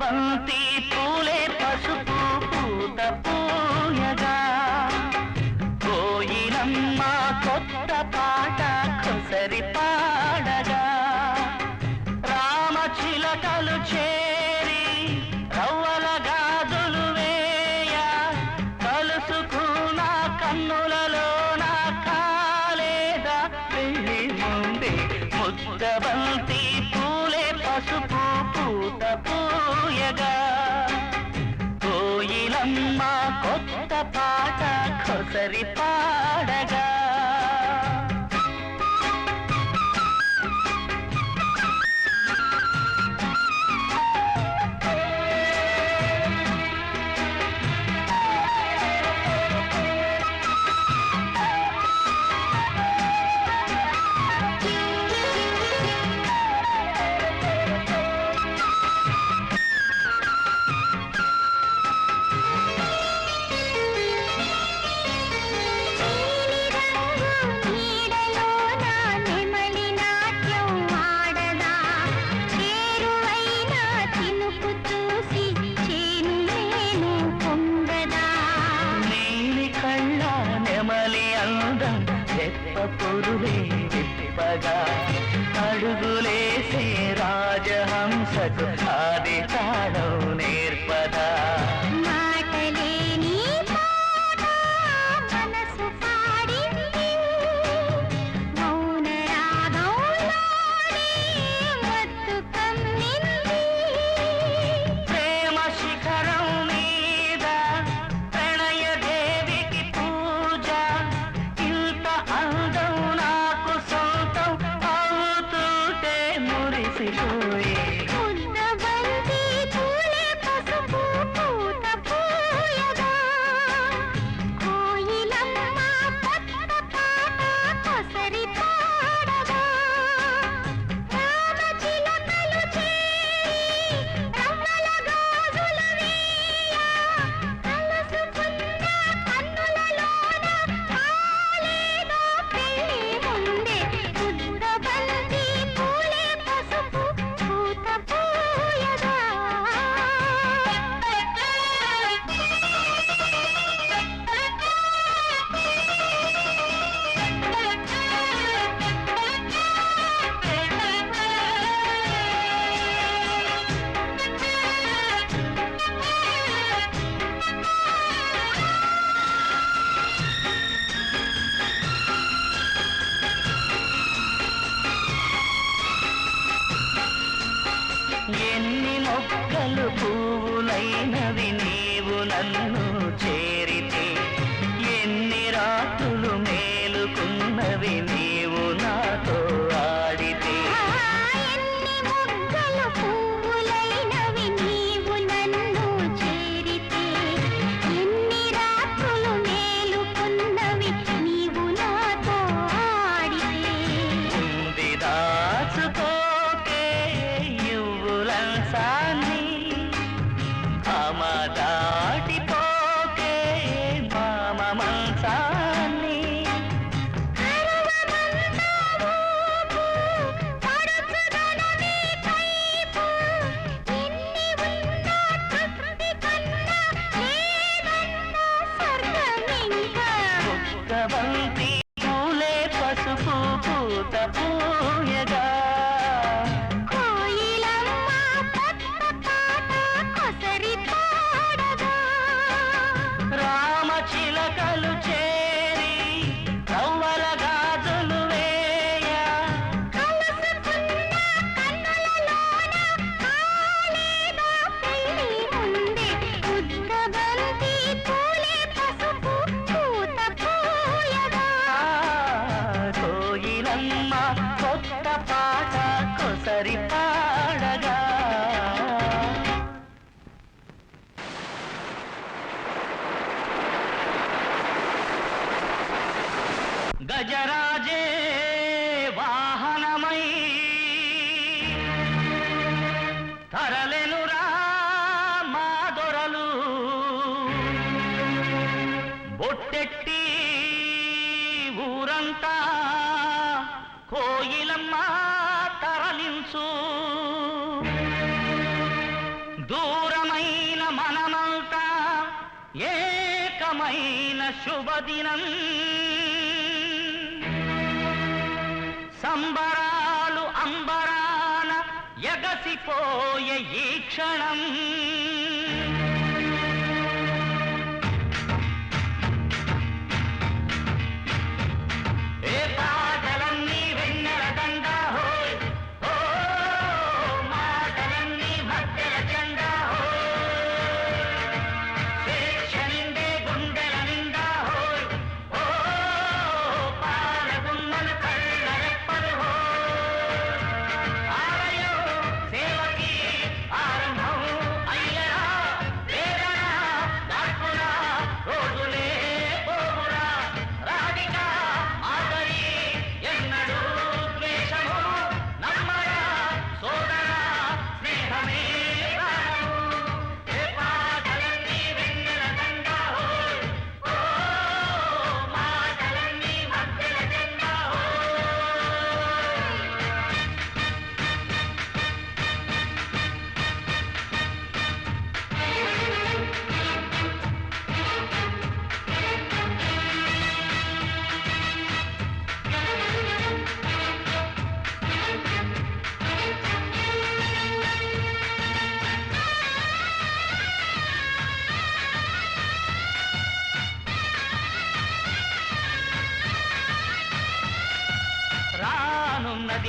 బంతి పూలే పసుపు சரி பாடகா. పొరులే తిప్పగా అడుగులే 你说。ఎన్ని మొక్కలు పువ్వులైనవి నీవు నన్ను చే the గజరాజే వాహనమై. తరలెనురా మా దొరలు. బొట్టెట్టి ఊరంతా కోయిలమ్మ తరలించు. దూరమైన మనమంతా ఏకమైన శుభదినం. ఎగసిపోయే ఈ క్షణం.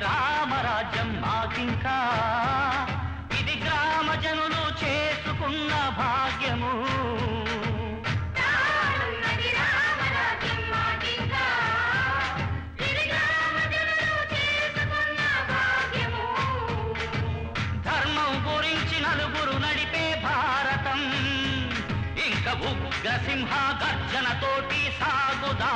రామరాజ్యం మాకింకా ఇది గ్రామ జనులు చేసుకున్న భాగ్యము. ధర్మం గురించి నలుగురు నడిపే భారతం. ఇంకా ఉగ్రసింహ గర్జనతోటి సాగుదా.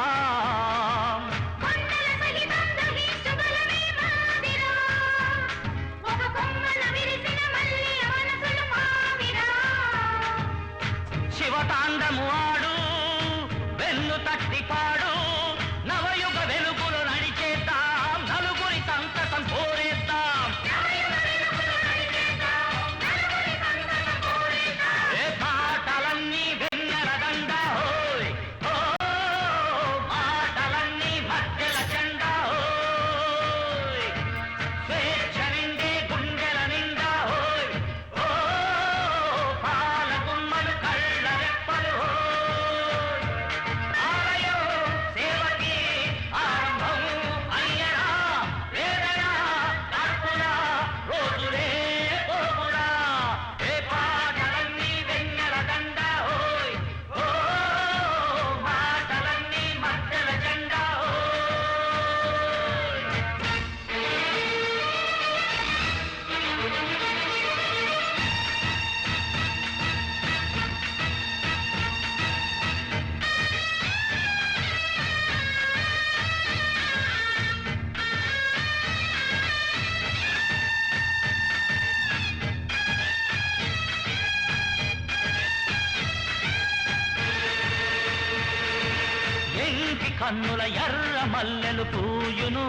కన్నుల ఎర్ర మల్లెలు పూయును.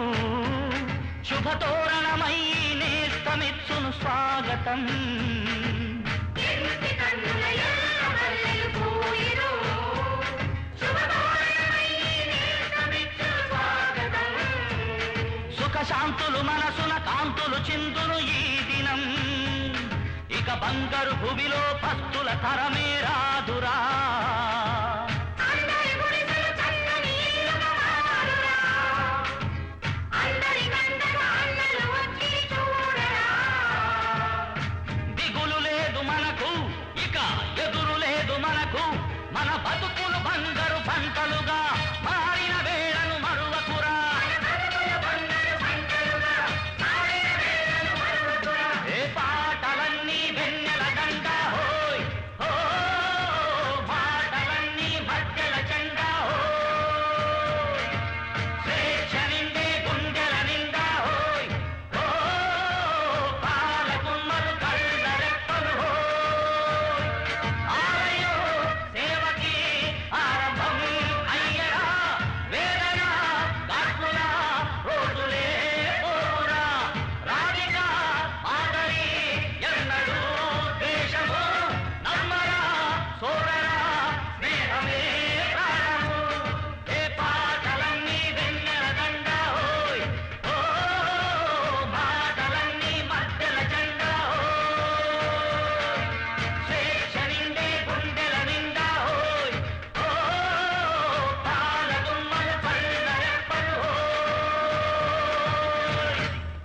శుభతోరణమై నేస్తమిచ్చును స్వాగతం. శాంతులు మనసున కాంతులు చిందులు ఈ దినం. ఇక బంగారు భూమిలో పస్తుల తరమే రాదురా.